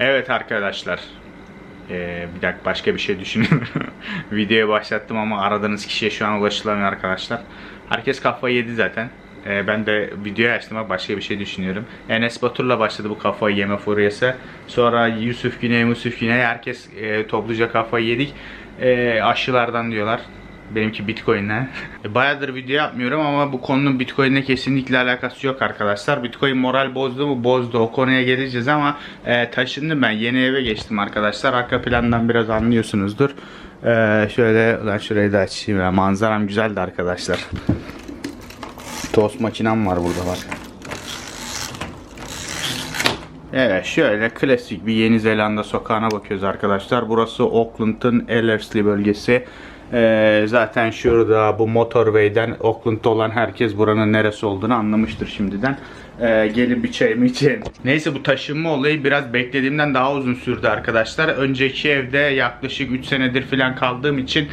Evet arkadaşlar. Ee, bir dakika başka bir şey düşünüyorum. Videoyu başlattım ama aradığınız kişiye şu an ulaşılamıyor arkadaşlar. Herkes kafayı yedi zaten. Ee, ben de videoyu açtım ama başka bir şey düşünüyorum. Enes Batur'la başladı bu kafayı yeme furyası. Sonra Yusuf Güney, Yusuf Güney herkes e, topluca kafayı yedik. E, aşılardan diyorlar. Benimki Bitcoin'le. E, Bayağıdır video yapmıyorum ama bu konunun Bitcoin'le kesinlikle alakası yok arkadaşlar. Bitcoin moral bozdu mu? Bozdu. O konuya geleceğiz ama e, taşındım ben. Yeni eve geçtim arkadaşlar. Arka plandan biraz anlıyorsunuzdur. E, şöyle ulan şurayı da açayım ya. Manzaram güzeldi arkadaşlar. Tost makinem var burada bak. Evet şöyle klasik bir Yeni Zelanda sokağına bakıyoruz arkadaşlar. Burası Auckland'ın Ellerslie bölgesi. Ee, zaten şurada bu motorway'den Auckland'da olan herkes buranın neresi olduğunu anlamıştır şimdiden. Ee, gelin bir çay içelim. Neyse bu taşınma olayı biraz beklediğimden daha uzun sürdü arkadaşlar. Önceki evde yaklaşık 3 senedir falan kaldığım için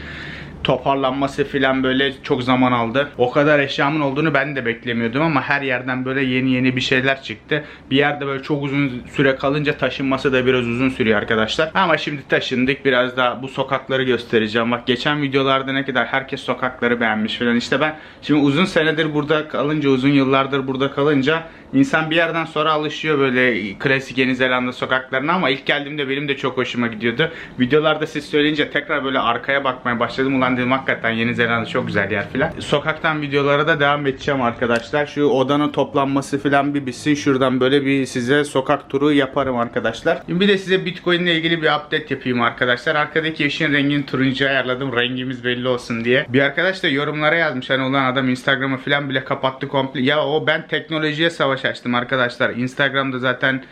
toparlanması falan böyle çok zaman aldı. O kadar eşyamın olduğunu ben de beklemiyordum ama her yerden böyle yeni yeni bir şeyler çıktı. Bir yerde böyle çok uzun süre kalınca taşınması da biraz uzun sürüyor arkadaşlar. Ama şimdi taşındık. Biraz da bu sokakları göstereceğim. Bak geçen videolarda ne kadar herkes sokakları beğenmiş falan. İşte ben şimdi uzun senedir burada kalınca, uzun yıllardır burada kalınca İnsan bir yerden sonra alışıyor böyle klasik Yeni Zelanda sokaklarına ama ilk geldiğimde benim de çok hoşuma gidiyordu. Videolarda siz söyleyince tekrar böyle arkaya bakmaya başladım. Ulan dedim hakikaten Yeni Zelanda çok güzel yer filan. Sokaktan videolara da devam edeceğim arkadaşlar. Şu odanın toplanması filan bir bitsin. Şuradan böyle bir size sokak turu yaparım arkadaşlar. Bir de size Bitcoin ile ilgili bir update yapayım arkadaşlar. Arkadaki yeşil rengini turuncuya ayarladım. Rengimiz belli olsun diye. Bir arkadaş da yorumlara yazmış. Hani ulan adam Instagram'ı filan bile kapattı komple. Ya o ben teknolojiye savaş açtım arkadaşlar. Instagram'da zaten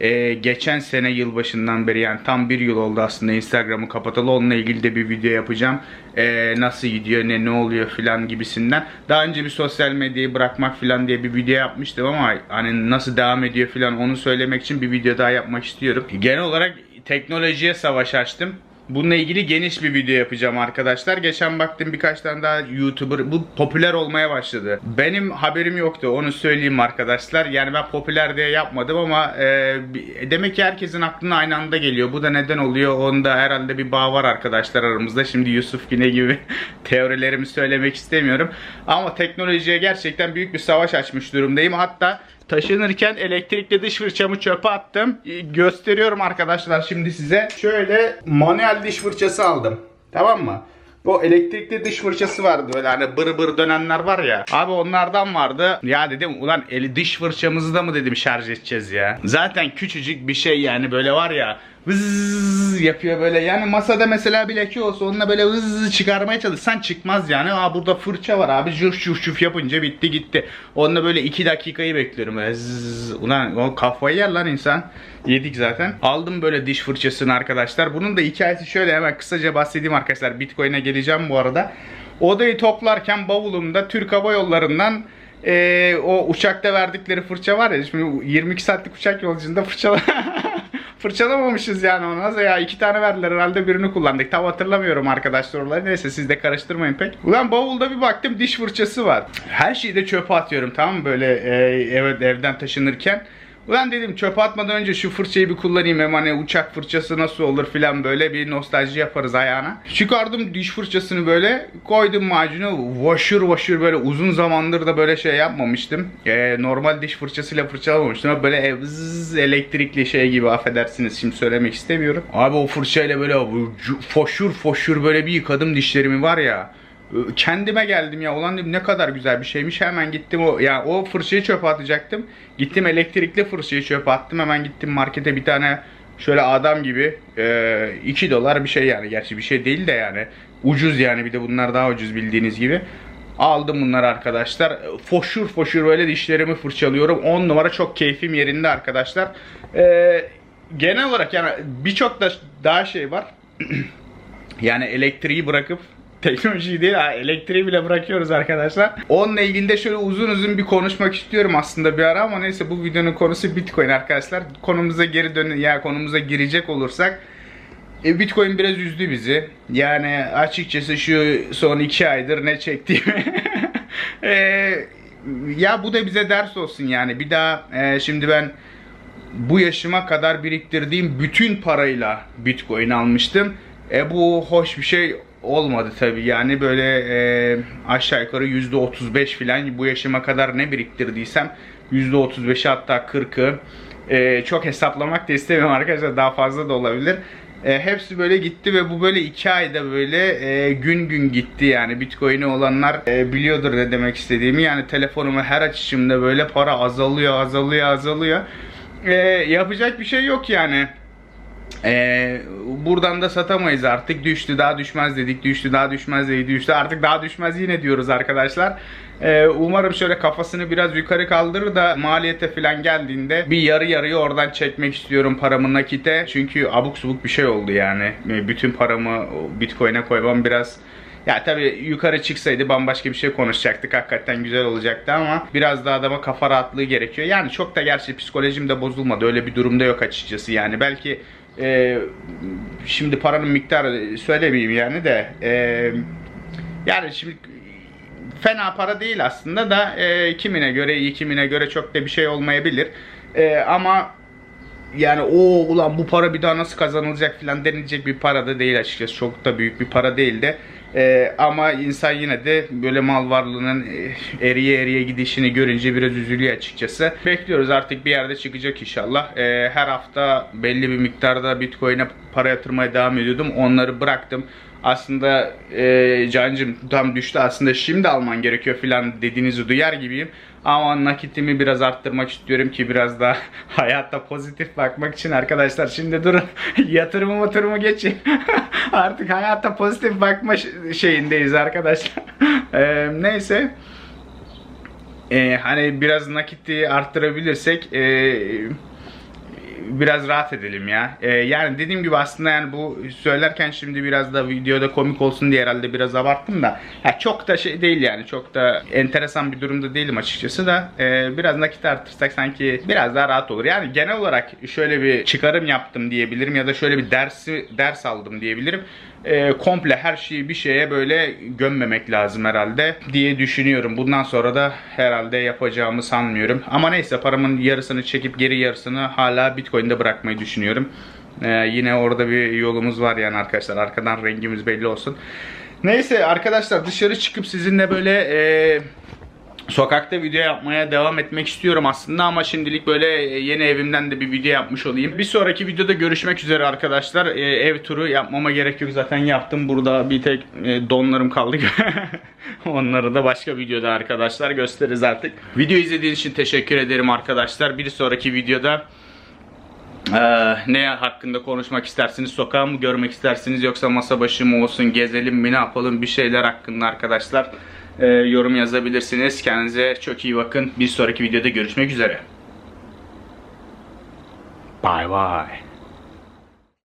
e, geçen sene yılbaşından beri yani tam bir yıl oldu aslında Instagram'ı kapatalı. Onunla ilgili de bir video yapacağım. E, nasıl gidiyor, ne ne oluyor filan gibisinden. Daha önce bir sosyal medyayı bırakmak filan diye bir video yapmıştım ama hani nasıl devam ediyor filan onu söylemek için bir video daha yapmak istiyorum. Genel olarak teknolojiye savaş açtım. Bununla ilgili geniş bir video yapacağım arkadaşlar. Geçen baktım birkaç tane daha YouTuber bu popüler olmaya başladı. Benim haberim yoktu onu söyleyeyim arkadaşlar. Yani ben popüler diye yapmadım ama e, demek ki herkesin aklına aynı anda geliyor. Bu da neden oluyor? Onda herhalde bir bağ var arkadaşlar aramızda. Şimdi Yusuf Güne gibi teorilerimi söylemek istemiyorum. Ama teknolojiye gerçekten büyük bir savaş açmış durumdayım. Hatta Taşınırken elektrikli dış fırçamı çöpe attım. Ee, Gösteriyorum arkadaşlar şimdi size. Şöyle manuel diş fırçası aldım. Tamam mı? Bu elektrikli diş fırçası vardı böyle hani bır bır dönenler var ya. Abi onlardan vardı. Ya dedim ulan eli diş fırçamızı da mı dedim şarj edeceğiz ya. Zaten küçücük bir şey yani böyle var ya vız yapıyor böyle. Yani masada mesela bir leke olsa onunla böyle vız çıkarmaya çalışsan çıkmaz yani. Aa burada fırça var abi juf juf juf yapınca bitti gitti. Onunla böyle 2 dakikayı bekliyorum. Böyle. Ulan o kafayı yer lan insan. Yedik zaten. Aldım böyle diş fırçasını arkadaşlar. Bunun da hikayesi şöyle hemen kısaca bahsedeyim arkadaşlar. Bitcoin'e geleceğim bu arada. Odayı toplarken bavulumda Türk Hava Yolları'ndan ee, o uçakta verdikleri fırça var ya şimdi 22 saatlik uçak yolculuğunda fırça fırçalamamışız yani onu. Nasıl ya iki tane verdiler herhalde birini kullandık. Tam hatırlamıyorum arkadaşlar olayı. Neyse siz de karıştırmayın pek. Ulan bavulda bir baktım diş fırçası var. Her şeyi de çöpe atıyorum tamam mı böyle e, evet evden taşınırken. Ulan dedim çöpe atmadan önce şu fırçayı bir kullanayım hem hani uçak fırçası nasıl olur filan böyle bir nostalji yaparız ayağına. Çıkardım diş fırçasını böyle koydum macunu vaşır vaşır böyle uzun zamandır da böyle şey yapmamıştım. Ee, normal diş fırçasıyla fırçalamamıştım ama böyle ev zzz, elektrikli şey gibi affedersiniz şimdi söylemek istemiyorum. Abi o fırçayla böyle foşur foşur böyle bir yıkadım dişlerimi var ya kendime geldim ya ulan dedim ne kadar güzel bir şeymiş. Hemen gittim o ya o fırçayı çöpe atacaktım. Gittim elektrikli fırçayı çöpe attım. Hemen gittim markete bir tane şöyle adam gibi 2 dolar bir şey yani. Gerçi bir şey değil de yani. Ucuz yani bir de bunlar daha ucuz bildiğiniz gibi. Aldım bunları arkadaşlar. Foşur foşur böyle dişlerimi fırçalıyorum. 10 numara çok keyfim yerinde arkadaşlar. Ee, genel olarak yani birçok da daha şey var. Yani elektriği bırakıp teknolojiyi değil elektriği bile bırakıyoruz arkadaşlar. Onunla ilgili de şöyle uzun uzun bir konuşmak istiyorum aslında bir ara ama neyse bu videonun konusu Bitcoin arkadaşlar. Konumuza geri dön ya konumuza girecek olursak e, Bitcoin biraz üzdü bizi. Yani açıkçası şu son iki aydır ne çektiğimi e, ya bu da bize ders olsun yani. Bir daha e, şimdi ben bu yaşıma kadar biriktirdiğim bütün parayla Bitcoin almıştım. E bu hoş bir şey olmadı tabi yani böyle e, aşağı yukarı %35 filan bu yaşıma kadar ne biriktirdiysem %35'i hatta 40'ı e, çok hesaplamak da istemiyorum arkadaşlar daha fazla da olabilir. E, hepsi böyle gitti ve bu böyle iki ayda böyle e, gün gün gitti yani Bitcoin'i olanlar e, biliyordur ne demek istediğimi yani telefonumu her açışımda böyle para azalıyor azalıyor azalıyor. E, yapacak bir şey yok yani. Ee, buradan da satamayız artık. Düştü daha düşmez dedik. Düştü daha düşmez dedik. Düştü artık daha düşmez yine diyoruz arkadaşlar. Ee, umarım şöyle kafasını biraz yukarı kaldırır da maliyete falan geldiğinde bir yarı yarıya oradan çekmek istiyorum paramı nakite. Çünkü abuk subuk bir şey oldu yani. Ee, Bütün paramı Bitcoin'e koymam biraz ya tabii yukarı çıksaydı bambaşka bir şey konuşacaktık. Hakikaten güzel olacaktı ama biraz da adama kafa rahatlığı gerekiyor. Yani çok da gerçi psikolojim de bozulmadı. Öyle bir durumda yok açıkçası. Yani belki e, şimdi paranın miktarı söylemeyeyim yani de e, yani şimdi fena para değil aslında da e, kimine göre iyi kimine göre çok da bir şey olmayabilir. E, ama yani o ulan bu para bir daha nasıl kazanılacak falan denilecek bir para da değil açıkçası. Çok da büyük bir para değil de. Ee, ama insan yine de böyle mal varlığının e, eriye eriye gidişini görünce biraz üzülüyor açıkçası. Bekliyoruz artık bir yerde çıkacak inşallah. Ee, her hafta belli bir miktarda Bitcoin'e para yatırmaya devam ediyordum. Onları bıraktım. Aslında e, Cancım tam düştü aslında şimdi alman gerekiyor falan dediğinizi duyar gibiyim. Ama nakitimi biraz arttırmak istiyorum ki biraz daha hayatta pozitif bakmak için arkadaşlar. Şimdi durun yatırımı matırımı geçin. Artık hayatta pozitif bakma şeyindeyiz arkadaşlar. Ee, neyse. Ee, hani biraz nakiti arttırabilirsek ee, biraz rahat edelim ya. Ee, yani dediğim gibi aslında yani bu söylerken şimdi biraz da videoda komik olsun diye herhalde biraz abarttım da ya çok da şey değil yani çok da enteresan bir durumda değilim açıkçası da Ee, biraz nakit artırsak sanki biraz daha rahat olur. Yani genel olarak şöyle bir çıkarım yaptım diyebilirim ya da şöyle bir dersi ders aldım diyebilirim. Ee, komple her şeyi bir şeye böyle gömmemek lazım herhalde diye düşünüyorum. Bundan sonra da herhalde yapacağımı sanmıyorum. Ama neyse paramın yarısını çekip geri yarısını hala Bitcoin'de bırakmayı düşünüyorum. Ee, yine orada bir yolumuz var yani arkadaşlar. Arkadan rengimiz belli olsun. Neyse arkadaşlar dışarı çıkıp sizinle böyle e, sokakta video yapmaya devam etmek istiyorum aslında ama şimdilik böyle yeni evimden de bir video yapmış olayım. Bir sonraki videoda görüşmek üzere arkadaşlar. Ee, ev turu yapmama gerek yok zaten yaptım. Burada bir tek e, donlarım kaldı. Onları da başka videoda arkadaşlar gösteririz artık. Video izlediğiniz için teşekkür ederim arkadaşlar. Bir sonraki videoda ee, ne hakkında konuşmak istersiniz? Sokağı mı görmek istersiniz yoksa masa başı mı olsun? Gezelim mi? Ne yapalım? Bir şeyler hakkında arkadaşlar e, yorum yazabilirsiniz. Kendinize çok iyi bakın. Bir sonraki videoda görüşmek üzere. Bye bye.